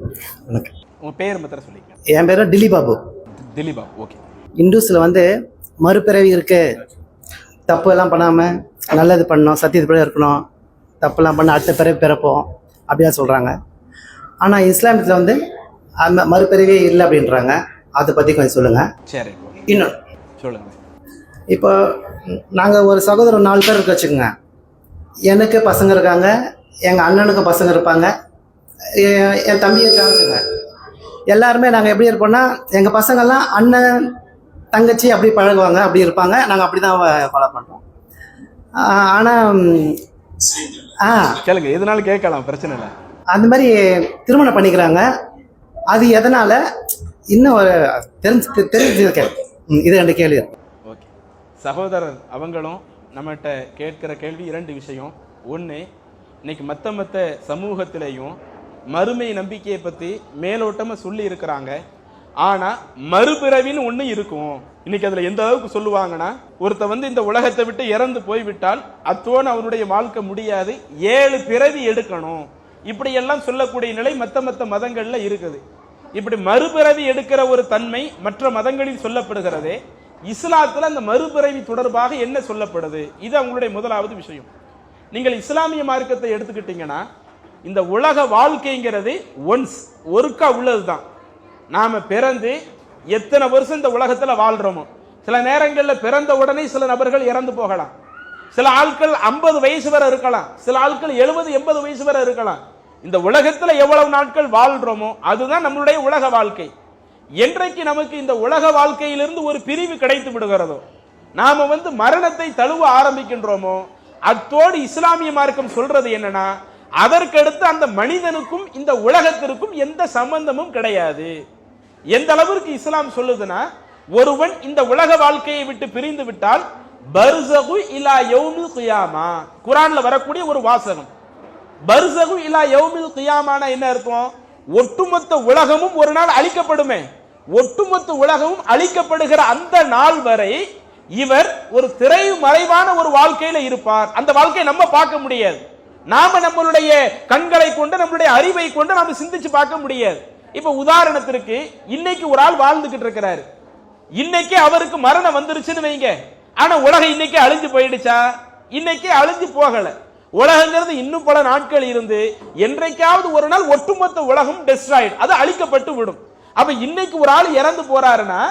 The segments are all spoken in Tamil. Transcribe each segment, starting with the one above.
வணக்கம். உங்க பேர் மாத்திரம் சொல்லிக்கலாம் என் பேர் டில்லி பாபு. திலீபா ஓகே. இந்துஸில் வந்து மறுபிறவி இருக்கு. தப்பு எல்லாம் பண்ணாமல் நல்லது பண்ணணும் சத்தியத்துப்படி இருக்கணும். தப்புலாம் பண்ண அடுத்த பிறவி பிறப்போம் அப்படியா சொல்கிறாங்க ஆனால் இஸ்லாமத்தில் வந்து அந்த மறுபிறவியே இல்லை அப்படின்றாங்க. அதை பற்றி கொஞ்சம் சொல்லுங்கள் சரி இன்னும் சொல்லுங்க. இப்போ நாங்கள் ஒரு சகோதரர் நாலு பேர் இருக்க வச்சுக்கோங்க. எனக்கு பசங்க இருக்காங்க எங்கள் அண்ணனுக்கு பசங்க இருப்பாங்க. என் என் தம்பி இருக்காங்க வச்சுக்கோங்க. எல்லாருமே நாங்கள் எப்படி இருப்போம்னா எங்கள் பசங்கள்லாம் அண்ணன் தங்கச்சி அப்படி பழகுவாங்க அப்படி இருப்பாங்க. நாங்கள் அப்படி தான் ஃபாலோ பண்ணுறோம் ஆனால் ஆ. கேளுங்க எதுனாலும் கேட்கலாம் பிரச்சனை இல்லை. அந்த மாதிரி திருமணம் பண்ணிக்கிறாங்க. அது எதனால்? இன்னும் ஒரு தெரிஞ்சு தெரிஞ்சிருக்கேன் இது ரெண்டு கேள்வி. ஓகே. சகோதரர் அவங்களும் நம்மகிட்ட கேட்கிற கேள்வி இரண்டு விஷயம். ஒன்று இன்னைக்கு மற்ற மற்ற சமூகத்திலையும் மறுமை நம்பிக்கையை பற்றி மேலோட்டமாக சொல்லி இருக்கிறாங்க. ஆனால் மறுபிறவின்னு ஒன்று இருக்கும். இன்னைக்கு அதில் எந்த அளவுக்கு சொல்லுவாங்கன்னா ஒருத்த வந்து இந்த உலகத்தை விட்டு இறந்து போய்விட்டால் அத்தோடு அவனுடைய வாழ்க்கை முடியாது ஏழு பிறவி எடுக்கணும். இப்படியெல்லாம் சொல்லக்கூடிய நிலை மற்ற மற்ற மதங்களில் இருக்குது. இப்படி மறுபிறவி எடுக்கிற ஒரு தன்மை மற்ற மதங்களில் சொல்லப்படுகிறது இஸ்லாத்தில் அந்த மறுபிறவி தொடர்பாக என்ன சொல்லப்படுது? இது அவங்களுடைய முதலாவது விஷயம். நீங்கள் இஸ்லாமிய மார்க்கத்தை எடுத்துக்கிட்டீங்கன்னா இந்த உலக வாழ்க்கைங்கிறது ஒன்ஸ் ஒருக்கா உள்ளது தான் நாம் பிறந்து எத்தனை வருஷம் இந்த உலகத்தில் வாழ்கிறோமோ சில நேரங்களில் பிறந்த உடனே சில நபர்கள் இறந்து போகலாம். சில ஆட்கள் ஐம்பது வயசு வரை இருக்கலாம். சில ஆட்கள் எழுபது எண்பது வயசு வரை இருக்கலாம். இந்த உலகத்தில் எவ்வளவு நாட்கள் வாழ்கிறோமோ அதுதான் நம்மளுடைய உலக வாழ்க்கை. என்றைக்கு நமக்கு இந்த உலக வாழ்க்கையிலிருந்து ஒரு பிரிவு கிடைத்து விடுகிறதோ நாம வந்து மரணத்தை தழுவ ஆரம்பிக்கின்றோமோ அத்தோடு இஸ்லாமிய மார்க்கம் சொல்றது என்னன்னா அதற்கடுத்து அந்த மனிதனுக்கும் இந்த உலகத்திற்கும் எந்த சம்பந்தமும் கிடையாது. எந்த அளவிற்கு இஸ்லாம் சொல்லுதுன்னா ஒருவன் இந்த உலக வாழ்க்கையை விட்டு பிரிந்து விட்டால் பர்சகு இலா யௌமில் குயாமா. குரான்ல வரக்கூடிய ஒரு வாசகம். பர்சகு இலா யௌமில் குயாமானா என்ன அர்த்தம்? ஒட்டுமொத்த உலகமும் ஒரு நாள் அழிக்கப்படுமே. ஒட்டுமொத்த உலகமும் அழிக்கப்படுகிற அந்த நாள் வரை இவர் ஒரு திரை மறைவான ஒரு வாழ்க்கையில இருப்பார். அந்த வாழ்க்கையை நம்ம பார்க்க முடியாது. நாம நம்மளுடைய கண்களை கொண்டு நம்மளுடைய அறிவை கொண்டு நாம சிந்திச்சு பார்க்க முடியாது. இப்ப உதாரணத்திற்கு இன்னைக்கு ஒரு ஆள் வாழ்ந்துகிட்டு இருக்கிறாரு. இன்னைக்கு அவருக்கு மரணம் வந்துருச்சுன்னு வைங்க. ஆனா உலகம் இன்னைக்கு அழிஞ்சு போயிடுச்சா? இன்னைக்கு அழிஞ்சு போகல. உலகங்கிறது இன்னும் பல நாட்கள் இருந்து என்றைக்காவது ஒரு நாள் ஒட்டுமொத்த உலகம் டெஸ்ட்ராய்டு அது அழிக்கப்பட்டு விடும். அப்ப இன்னைக்கு ஒரு ஆள் இறந்து போறாருன்னா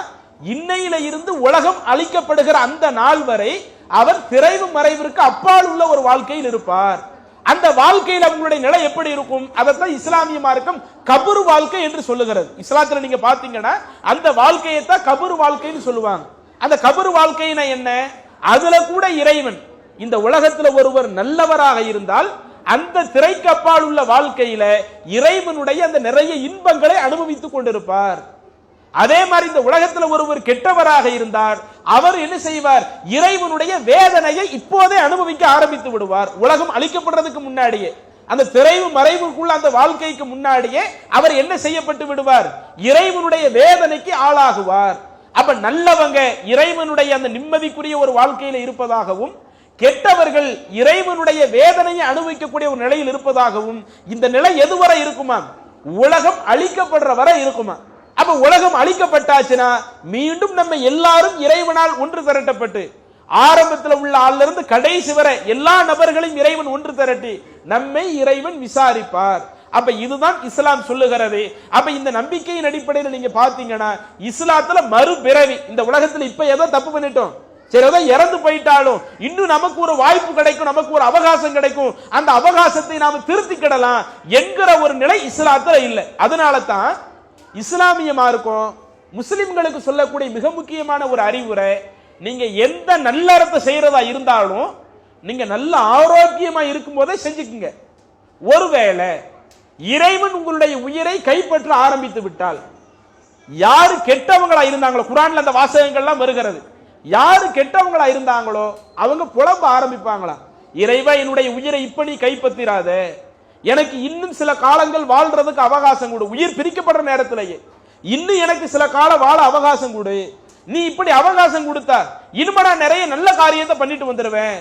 இன்னையில இருந்து உலகம் அழிக்கப்படுகிற அந்த நாள் வரை அவர் திரைவு மறைவிற்கு அப்பால் உள்ள ஒரு வாழ்க்கையில் இருப்பார். அந்த வாழ்க்கையில் அவங்களுடைய நிலை எப்படி இருக்கும்? அதைத்தான் இஸ்லாமிய மார்க்கம் கபரு வாழ்க்கை என்று சொல்லுகிறது. இஸ்லாத்தில் நீங்க பாத்தீங்கன்னா அந்த வாழ்க்கையை தான் கபரு வாழ்க்கைன்னு சொல்லுவாங்க. அந்த கபரு வாழ்க்கையின என்ன? அதுல கூட இறைவன் இந்த உலகத்துல ஒருவர் நல்லவராக இருந்தால் அந்த திரைக்கப்பால் உள்ள வாழ்க்கையில இறைவனுடைய அந்த நிறைய இன்பங்களை அனுபவித்துக் கொண்டிருப்பார். அதே மாதிரி இந்த உலகத்துல ஒருவர் கெட்டவராக இருந்தார் அவர் என்ன செய்வார்? இறைவனுடைய வேதனையை இப்போதே அனுபவிக்க ஆரம்பித்து விடுவார். உலகம் அழிக்கப்படுறதுக்கு முன்னாடியே அந்த திரைவு மறைவுக்குள்ள அந்த வாழ்க்கைக்கு முன்னாடியே அவர் என்ன செய்யப்பட்டு விடுவார்? இறைவனுடைய வேதனைக்கு ஆளாகுவார். அப்ப நல்லவங்க இறைவனுடைய அந்த நிம்மதிக்குரிய ஒரு வாழ்க்கையில இருப்பதாகவும் கெட்டவர்கள் இறைவனுடைய வேதனையை அனுபவிக்கக்கூடிய ஒரு நிலையில் இருப்பதாகவும் இந்த நிலை எதுவரை இருக்குமா? உலகம் அழிக்கப்படுற வரை இருக்குமா? அப்ப உலகம் அழிக்கப்பட்டாச்சுன்னா மீண்டும் நம்ம எல்லாரும் இறைவனால் ஒன்று திரட்டப்பட்டு ஆரம்பத்தில் உள்ள ஆள்ல இருந்து கடைசி வரை எல்லா நபர்களையும் இறைவன் ஒன்று திரட்டி நம்மை இறைவன் விசாரிப்பார். அப்ப இதுதான் இஸ்லாம் சொல்லுகிறது. அப்ப இந்த நம்பிக்கையின் அடிப்படையில் நீங்க பாத்தீங்கன்னா இஸ்லாத்துல மறுபிறவி இந்த உலகத்துல இப்ப ஏதோ தப்பு பண்ணிட்டோம். சரி ஏதோ இறந்து போயிட்டாலும் இன்னும் நமக்கு ஒரு வாய்ப்பு கிடைக்கும் நமக்கு ஒரு அவகாசம் கிடைக்கும். அந்த அவகாசத்தை நாம திருத்திக்கிடலாம் என்கிற ஒரு நிலை இஸ்லாத்துல இல்லை. அதனால தான் இஸ்லாமியமாக இருக்கும் முஸ்லிம்களுக்கு சொல்லக்கூடிய மிக முக்கியமான ஒரு அறிவுரை நீங்கள் எந்த நல்லறத்தை செய்கிறதா இருந்தாலும் நீங்கள் நல்ல ஆரோக்கியமாக இருக்கும்போதே செஞ்சுக்குங்க. ஒருவேளை இறைவன் உங்களுடைய உயிரை கைப்பற்ற ஆரம்பித்து விட்டால் யாரு கெட்டவங்களா இருந்தாங்களோ குரான்ல அந்த வாசகங்கள்லாம் வருகிறது. யாரு கெட்டவங்களா இருந்தாங்களோ அவங்க புலம்ப ஆரம்பிப்பாங்களா? இறைவா என்னுடைய உயிரை இப்ப நீ கைப்பற்றிராத. எனக்கு இன்னும் சில காலங்கள் வாழ்றதுக்கு அவகாசம் கொடு. உயிர் பிரிக்கப்படுற நேரத்திலேயே. இன்னும் எனக்கு சில காலம் வாழ அவகாசம் கொடு. நீ இப்படி அவகாசம் கொடுத்தா இனிமே நான் நிறைய நல்ல காரியத்தை பண்ணிட்டு வந்துடுவேன்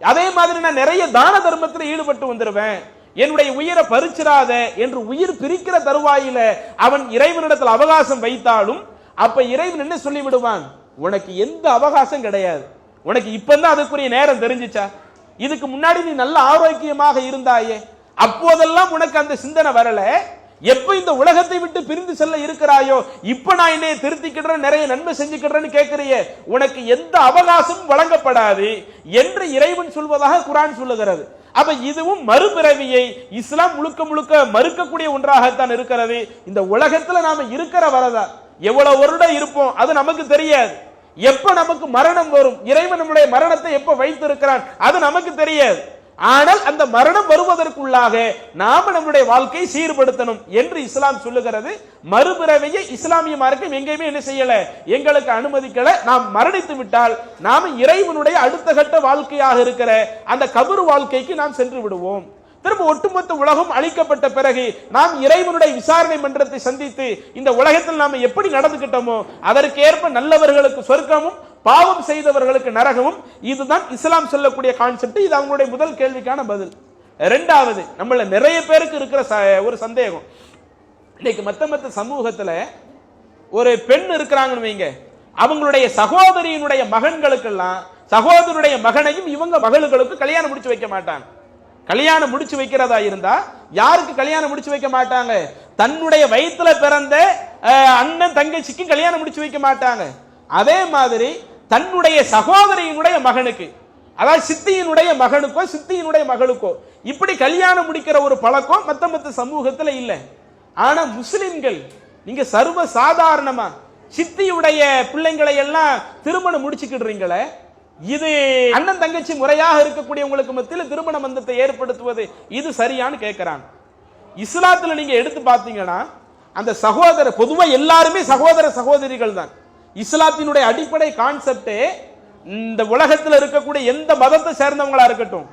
அதே மாதிரி நான் நிறைய தான தர்மத்தில் ஈடுபட்டு வந்துடுவேன் என்னுடைய உயிரை பறிச்சிடாத என்று உயிர் பிரிக்கிற தருவாயில அவன் இறைவனிடத்தில் அவகாசம் வைத்தாலும் அப்ப இறைவன் என்ன சொல்லி விடுவான் உனக்கு எந்த அவகாசம் கிடையாது. உனக்கு இப்பந்தான் அதுக்குரிய நேரம் தெரிஞ்சுச்சா? இதுக்கு முன்னாடி நீ நல்ல ஆரோக்கியமாக இருந்தாயே. அப்போதெல்லாம் உனக்கு அந்த சிந்தனை வரல? எப்ப இந்த உலகத்தை விட்டு பிரிந்து செல்ல இருக்கிறாயோ? இப்ப நான் என்னைய திருத்திக்கிடுறேன் நிறைய நன்மை செஞ்சுக்கிடுறேன்னு கேட்கிறியே உனக்கு எந்த அவகாசமும் வழங்கப்படாது என்று இறைவன் சொல்வதாக குரான் சொல்லுகிறது. அப்ப இதுவும் மறுபிறவியை இஸ்லாம் முழுக்க முழுக்க மறுக்கக்கூடிய ஒன்றாகத்தான் இருக்கிறது. இந்த உலகத்துல நாம இருக்கிற வரதான் எவ்வளவு வருடம் இருப்போம் அது நமக்கு தெரியாது. எப்ப நமக்கு மரணம் வரும்? இறைவன் நம்முடைய மரணத்தை எப்ப வைத்திருக்கிறான்? அது நமக்கு தெரியாது. ஆனால் அந்த மரணம் வருவதற்குள்ளாக நாம நம்முடைய வாழ்க்கையை சீர்படுத்தணும் என்று இஸ்லாம் சொல்லுகிறது. மறுபிறவையை இஸ்லாமிய மார்க்கம் எங்கேயுமே என்ன செய்யல எங்களுக்கு அனுமதிக்கல. நாம் மரணித்து விட்டால் நாம் இறைவனுடைய அடுத்த கட்ட வாழ்க்கையாக இருக்கிற அந்த கபரு வாழ்க்கைக்கு நாம் சென்று விடுவோம். திரும்ப ஒட்டுமொத்த உலகம் அழிக்கப்பட்ட பிறகு நாம் இறைவனுடைய விசாரணை மன்றத்தை சந்தித்து இந்த உலகத்தில் நாம் எப்படி நடந்துகிட்டோமோ அதற்கேற்ப நல்லவர்களுக்கு சொர்க்கமும் பாவம் செய்தவர்களுக்கு நரகமும் இதுதான் இஸ்லாம் சொல்லக்கூடிய கான்செப்ட் இது அவங்களுடைய முதல் கேள்விக்கான பதில். ரெண்டாவது நம்மள நிறைய பேருக்கு இருக்கிற ச- ஒரு சந்தேகம். இன்னைக்கு மத்த மத்த சமூகத்துல ஒரு பெண் இருக்கிறாங்கன்னு வைங்க. அவங்களுடைய சகோதரியினுடைய மகன்களுக்கெல்லாம் சகோதரனுடைய மகனையும் இவங்க மகளுக்கு கல்யாணம் முடிச்சு வைக்க மாட்டாங்க. கல்யாணம் முடிச்சு வைக்கிறதா இருந்தா யாருக்கு கல்யாணம் முடிச்சு வைக்க மாட்டாங்க? தன்னுடைய வயித்துல பிறந்த அண்ணன் தங்கச்சிக்கும் கல்யாணம் முடிச்சு வைக்க மாட்டாங்க. அதே மாதிரி தன்னுடைய சகோதரியினுடைய மகனுக்கு. அதாவது சித்தியினுடைய மகனுக்கோ சித்தியினுடைய மகளுக்கோ. இப்படி கல்யாணம் முடிக்கிற ஒரு பழக்கம் மத்த மத்த சமூகத்தில் இல்லை. ஆனா முஸ்லிம்கள் நீங்க சர்வ சாதாரணமா சித்தியுடைய பிள்ளைங்களை எல்லாம் திருமணம் முடிச்சுக்கிடுறீங்களே இது அண்ணன் தங்கச்சி முறையாக இருக்கக்கூடிய உங்களுக்கு மத்தியில் திருமண மந்தத்தை ஏற்படுத்துவது இது சரியான்னு கேட்கிறான் இஸ்லாத்துல நீங்க எடுத்து பார்த்தீங்கன்னா அந்த சகோதர பொதுவா எல்லாருமே சகோதர சகோதரிகள் தான் இஸ்லாத்தினுடைய அடிப்படை கான்செப்டே இந்த உலகத்தில் இருக்கக்கூடிய எந்த மதத்தை சேர்ந்தவங்களா இருக்கட்டும்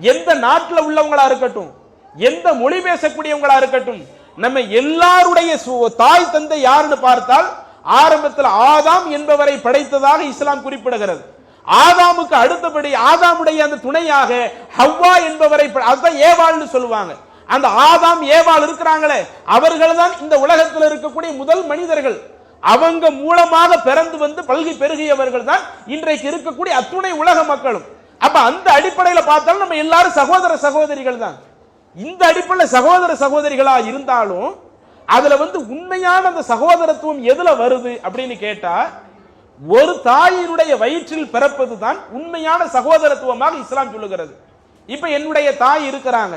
எந்த நாட்டில் உள்ளவங்களா இருக்கட்டும் எந்த மொழி பேசக்கூடியவங்களா இருக்கட்டும் நம்ம எல்லாருடைய தாய் தந்தை யாருன்னு பார்த்தால் ஆரம்பத்தில் ஆதாம் என்பவரை படைத்ததாக இஸ்லாம் குறிப்பிடுகிறது. ஆதாமுக்கு அடுத்தபடி ஆதாமுடைய அந்த துணையாக ஹவ்வா என்பவரை ப- அதுதான் ஏவாள்னு சொல்லுவாங்க. அந்த ஆதாம் ஏவாள் இருக்கிறாங்களே அவர்கள் தான் இந்த உலகத்தில் இருக்கக்கூடிய முதல் மனிதர்கள். அவங்க மூலமாக பிறந்து வந்து பல்கி பெருகியவர்கள் தான் இன்றைக்கு இருக்கக்கூடிய அத்துணை உலக மக்களும். அப்ப அந்த அடிப்படையில் பார்த்தாலும் நம்ம எல்லாரும் சகோதர சகோதரிகள் தான். இந்த அடிப்படையில் சகோதர சகோதரிகளா இருந்தாலும் அதுல வந்து உண்மையான அந்த சகோதரத்துவம் எதுல வருது அப்படின்னு கேட்டா ஒரு தாயினுடைய வயிற்றில் பிறப்பது தான் உண்மையான சகோதரத்துவமாக இஸ்லாம் சொல்லுகிறது. இப்ப என்னுடைய தாய் இருக்கிறாங்க.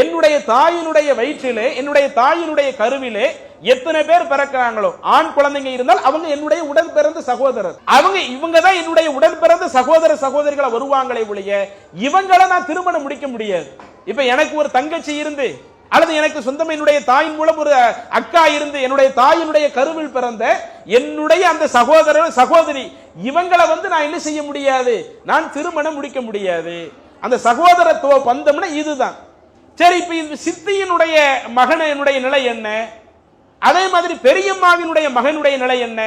என்னுடைய தாயினுடைய வயிற்றிலே என்னுடைய தாயினுடைய கருவிலே எத்தனை பேர் பிறக்கிறாங்களோ ஆண் குழந்தைங்க இருந்தால் அவங்க என்னுடைய உடன் பிறந்த சகோதரர். அவங்க இவங்க தான் என்னுடைய உடன் பிறந்த சகோதர சகோதரிகளை வருவாங்களே ஒழிய இவங்களை நான் திருமணம் முடிக்க முடியாது. இப்ப எனக்கு ஒரு தங்கச்சி இருந்து அல்லது எனக்கு சொந்தம் என்னுடைய தாயின் மூலம் ஒரு அக்கா இருந்து என்னுடைய தாயினுடைய கருவில் பிறந்த என்னுடைய அந்த சகோதரர் சகோதரி இவங்களை வந்து நான் என்ன செய்ய முடியாது? நான் திருமணம் முடிக்க முடியாது. அந்த சகோதரத்துவ பந்தம்னா இதுதான். சரி இப்போ இந்த சித்தியினுடைய மகனுடைய நிலை என்ன? அதே மாதிரி பெரியம்மாவினுடைய மகனுடைய நிலை என்ன?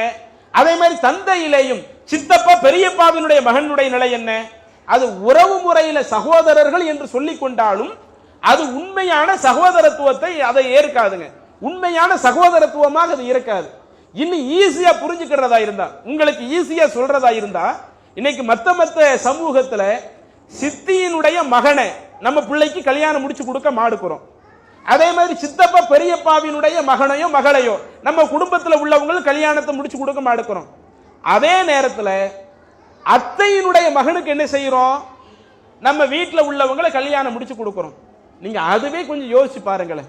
அதே மாதிரி தந்தையிலேயும் சித்தப்பா பெரியப்பாவினுடைய மகனுடைய நிலை என்ன? அது உறவு முறையில சகோதரர்கள் என்று சொல்லிக் கொண்டாலும் அது உண்மையான சகோதரத்துவத்தை அதை ஏற்காதுங்க. உண்மையான சகோதரத்துவமாக அது இருக்காது. இன்னும் ஈஸியா புரிஞ்சுக்கிறதா இருந்தா உங்களுக்கு ஈஸியா சொல்றதா இருந்தா இன்னைக்கு மத்த மத்த சமூகத்துல சித்தியினுடைய மகனை நம்ம பிள்ளைக்கு கல்யாணம் முடிச்சு கொடுக்க மாடுக்கிறோம் அதே மாதிரி சித்தப்பா பெரியப்பாவினுடைய மகனையோ மகளையோ நம்ம குடும்பத்தில் உள்ளவங்களும் கல்யாணத்தை முடிச்சு கொடுக்க மாடுக்கிறோம் அதே நேரத்தில் அத்தையினுடைய மகனுக்கு என்ன செய்கிறோம் நம்ம வீட்டில் உள்ளவங்களை கல்யாணம் முடிச்சு கொடுக்குறோம். நீங்கள் அதுவே கொஞ்சம் யோசிச்சு பாருங்களேன்.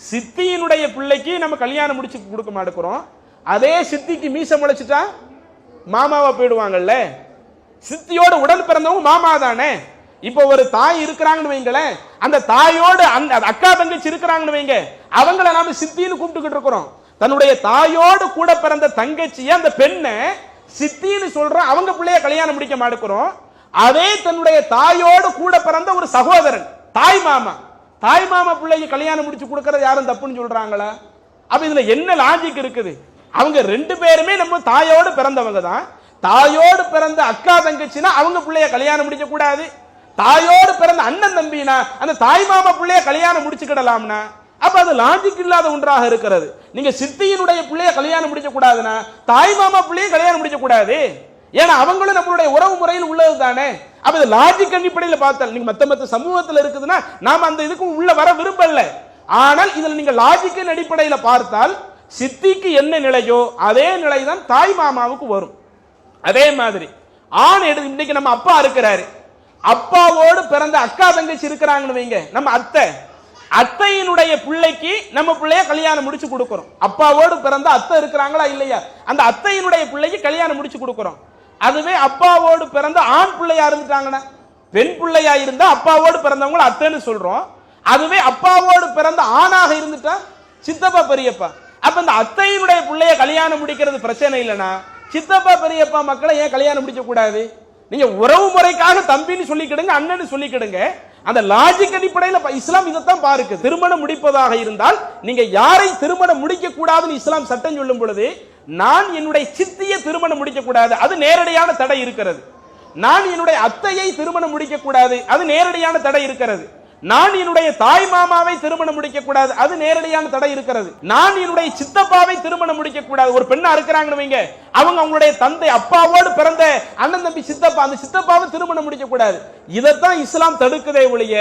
சித்தியினுடைய பிள்ளைக்கு நம்ம கல்யாணம் முடிச்சு கொடுக்க மாட்டுக்கிறோம் அதே சித்திக்கு மீச முளைச்சிட்டா மாமாவா போயிடுவாங்கல்ல? சித்தியோட உடன் பிறந்தவங்க மாமா தானே இப்போ ஒரு தாய் இருக்கிறாங்கன்னு வைங்களேன் அந்த தாயோடு அந்த அந்த அக்கா தங்கச்சி இருக்கிறாங்கன்னு வைங்க அவங்கள நாம சித்தின்னு கூப்பிட்டுக்கிட்டு இருக்கிறோம். தன்னுடைய தாயோடு கூட பிறந்த தங்கச்சியை அந்த பெண்ணை சித்தின்னு சொல்றோம் அவங்க பிள்ளைய கல்யாணம் முடிக்க மாட்டுக்கிறோம் அதே தன்னுடைய தாயோடு கூட பிறந்த ஒரு சகோதரன் தாய் மாமா. தாய் மாமா பிள்ளைக்கு கல்யாணம் முடிச்சு கொடுக்கறது யாரும் தப்புன்னு சொல்றாங்களா? அப்ப இதுல என்ன லாஜிக் இருக்குது? அவங்க ரெண்டு பேருமே நம்ம தாயோடு பிறந்தவங்க தான். தாயோடு பிறந்த அக்கா தங்கச்சினா அவங்க பிள்ளைய கல்யாணம் முடிக்க கூடாது தாயோடு பிறந்த அண்ணன் தம்பினா அந்த தாய் மாமா பிள்ளைய கல்யாணம் முடிச்சுக்கிடலாம்னா அப்ப அது லாஜிக் இல்லாத ஒன்றாக இருக்கிறது. நீங்க சித்தியினுடைய பிள்ளைய கல்யாணம் முடிக்க கூடாதுன்னா தாய் மாமா பிள்ளைய கல்யாணம் முடிக்க கூடாது ஏன்னா அவங்களும் நம்மளுடைய உறவு முறையில் உள்ளது தானே? அப்ப இது லாஜிக் அடிப்படையில் பார்த்தால் நீங்க மத்த மத்த சமூகத்தில் இருக்குதுன்னா நாம அந்த இதுக்கு உள்ள வர விரும்பல. ஆனால் இதுல நீங்க லாஜிக்கின் அடிப்படையில் பார்த்தால் சித்திக்கு என்ன நிலையோ அதே நிலை தான் தாய் மாமாவுக்கு வரும். அதே மாதிரி ஆண் எடு இன்னைக்கு நம்ம அப்பா இருக்கிறாரு. அப்பாவோடு பிறந்த அக்கா தங்கச்சி இருக்கிறாங்கன்னு வைங்க. நம்ம அத்தை. அத்தையினுடைய பிள்ளைக்கு நம்ம பிள்ளைய கல்யாணம் முடிச்சு கொடுக்குறோம். அப்பாவோடு பிறந்த அத்தை இருக்கிறாங்களா இல்லையா? அந்த அத்தையினுடைய பிள்ளைக்கு கல்யாணம் முடிச்சு கொடுக்குறோம். அதுவே அப்பாவோடு பிறந்த ஆண் பிள்ளையா இருந்துட்டாங்கன்னா பெண் பிள்ளையா இருந்தா அப்பாவோடு பிறந்தவங்களை அத்தைன்னு சொல்றோம். அதுவே அப்பாவோடு பிறந்த ஆணாக இருந்துட்டா சித்தப்பா பெரியப்பா. அப்ப இந்த அத்தையினுடைய பிள்ளைய கல்யாணம் முடிக்கிறது பிரச்சனை இல்லைன்னா சித்தப்பா பெரியப்பா மக்களை ஏன் கல்யாணம் முடிக்க கூடாது? நீங்க உறவு முறைக்காக தம்பின்னு சொல்லிக்கிடுங்க அண்ணன் சொல்லிக்கிடுங்க. அந்த லாஜிக் அடிப்படையில் இஸ்லாம் இதைத்தான் பாருக்கு திருமணம் முடிப்பதாக இருந்தால் நீங்க யாரை திருமணம் முடிக்க கூடாதுன்னு இஸ்லாம் சட்டம் சொல்லும் பொழுது நான் என்னுடைய சித்தியை திருமணம் முடிக்க கூடாது அது நேரடியான தடை இருக்கிறது. நான் என்னுடைய அத்தையை திருமணம் முடிக்க கூடாது அது நேரடியான தடை இருக்கிறது. நான் என்னுடைய தாய் மாமாவை திருமணம் முடிக்க கூடாது அது நேரடியான தடை இருக்கிறது. நான் என்னுடைய சித்தப்பாவை திருமணம் முடிக்க கூடாது ஒரு பெண்ணா இருக்கிறாங்கன்னு வைங்க. அவங்க அவங்களுடைய தந்தை அப்பாவோடு பிறந்த அண்ணன் தம்பி சித்தப்பா அந்த சித்தப்பாவை திருமணம் முடிக்க கூடாது இதைத்தான் இஸ்லாம் தடுக்குதே ஒழிய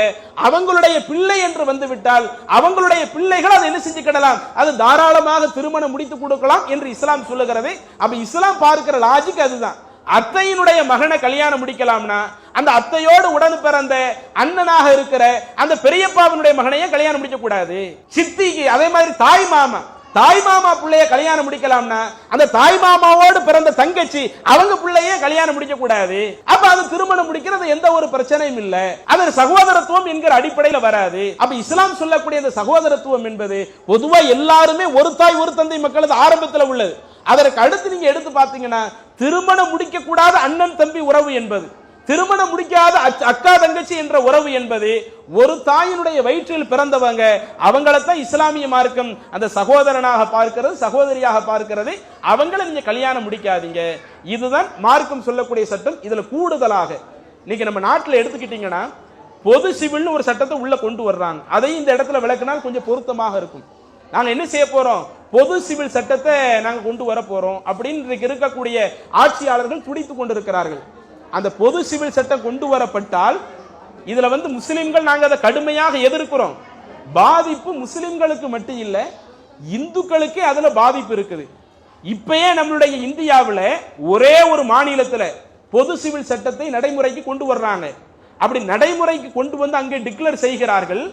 அவங்களுடைய பிள்ளை என்று வந்து விட்டால் அவங்களுடைய பிள்ளைகள் அதை என்ன செஞ்சுக்கிடலாம்? அது தாராளமாக திருமணம் முடித்து கொடுக்கலாம் என்று இஸ்லாம் சொல்லுகிறது. அப்ப இஸ்லாம் பார்க்கிற லாஜிக் அதுதான். அத்தையினுடைய மகனை கல்யாணம் முடிக்கலாம்னா அந்த அத்தையோடு உடன் பிறந்த அண்ணனாக இருக்கிற அந்த பெரியப்பாவினுடைய மகனையே கல்யாணம் முடிக்க கூடாது சித்திக்கு அதே மாதிரி தாய் மாமா தாய் மாமா பிள்ளைய கல்யாணம் முடிக்கலாம்னா அந்த தாய் மாமாவோடு பிறந்த தங்கச்சி அவங்க பிள்ளையே கல்யாணம் முடிக்க கூடாது அப்ப அது திருமணம் முடிக்கிறது எந்த ஒரு பிரச்சனையும் இல்ல. அது சகோதரத்துவம் என்கிற அடிப்படையில் வராது. அப்ப இஸ்லாம் சொல்லக்கூடிய அந்த சகோதரத்துவம் என்பது பொதுவா எல்லாருமே ஒரு தாய் ஒரு தந்தை மக்களது ஆரம்பத்தில் உள்ளது. அதற்கு அடுத்து நீங்க எடுத்து பார்த்தீங்கன்னா திருமணம் முடிக்க கூடாத அண்ணன் தம்பி உறவு என்பது. திருமணம் முடிக்காத அக்கா தங்கச்சி என்ற உறவு என்பது ஒரு தாயினுடைய வயிற்றில் பிறந்தவங்க அவங்களத்தான் இஸ்லாமிய மார்க்கம் அந்த சகோதரனாக பார்க்கிறது சகோதரியாக பார்க்கிறது. அவங்கள நீங்க கல்யாணம் முடிக்காதீங்க. இதுதான் மார்க்கம் சொல்லக்கூடிய சட்டம். இதுல கூடுதலாக இன்னைக்கு நம்ம நாட்டில் எடுத்துக்கிட்டீங்கன்னா பொது சிவில்னு ஒரு சட்டத்தை உள்ள கொண்டு வர்றாங்க. அதையும் இந்த இடத்துல விளக்குனால் கொஞ்சம் பொருத்தமாக இருக்கும். நாங்க என்ன செய்ய போறோம்? பொது சிவில் சட்டத்தை நாங்க கொண்டு வர போறோம். அப்படின்னு இருக்கக்கூடிய ஆட்சியாளர்கள் துடித்துக் கொண்டிருக்கிறார்கள். அந்த பொது சிவில் சட்டம் கொண்டு வரப்பட்டால் இதுல வந்து முஸ்லிம்கள் நாங்கள் அதை கடுமையாக எதிர்க்கிறோம். பாதிப்பு முஸ்லிம்களுக்கு மட்டும் இல்லை இந்துக்களுக்கே அதுல பாதிப்பு இருக்குது. இப்பயே நம்மளுடைய இந்தியாவில் ஒரே ஒரு மாநிலத்தில் பொது சிவில் சட்டத்தை நடைமுறைக்கு கொண்டு வர்றாங்க. அப்படி நடைமுறைக்கு கொண்டு வந்து அங்கே டிக்ளேர் செய்கிறார்கள்.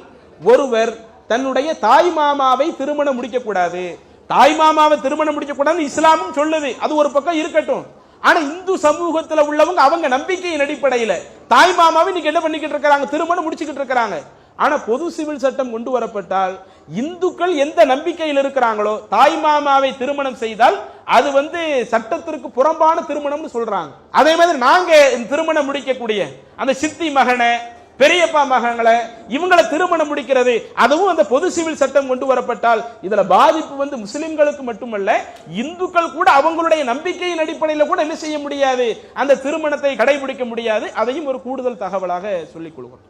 ஒருவர் தன்னுடைய தாய் மாமாவை திருமணம் முடிக்கக்கூடாது. தாய் மாமாவை திருமணம் முடிக்கக்கூடாதுன்னு இஸ்லாமும் சொல்லுது. அது ஒரு பக்கம் இருக்கட்டும். ஆனா இந்து சமூகத்துல உள்ளவங்க அவங்க நம்பிக்கையின் அடிப்படையில. தாய் மாமாவை இன்னைக்கு என்ன பண்ணிக்கிட்டு இருக்கிறாங்க? திருமணம் முடிச்சுக்கிட்டு இருக்கிறாங்க. ஆனா பொது சிவில் சட்டம் கொண்டு வரப்பட்டால் இந்துக்கள் எந்த நம்பிக்கையில் இருக்கிறாங்களோ தாய் மாமாவை திருமணம் செய்தால் அது வந்து சட்டத்திற்கு புறம்பான திருமணம்னு சொல்றாங்க. அதே மாதிரி நாங்க இந்த திருமணம் முடிக்கக்கூடிய அந்த சித்தி மகனை பெரியப்பா மகங்களை இவங்களை திருமணம் முடிக்கிறது அதுவும் அந்த பொது சிவில் சட்டம் கொண்டு வரப்பட்டால் இதுல பாதிப்பு வந்து முஸ்லிம்களுக்கு மட்டுமல்ல இந்துக்கள் கூட அவங்களுடைய நம்பிக்கையின் அடிப்படையில் கூட என்ன செய்ய முடியாது? அந்த திருமணத்தை கடைபிடிக்க முடியாது. அதையும் ஒரு கூடுதல் தகவலாக சொல்லிக் கொள்கிறோம்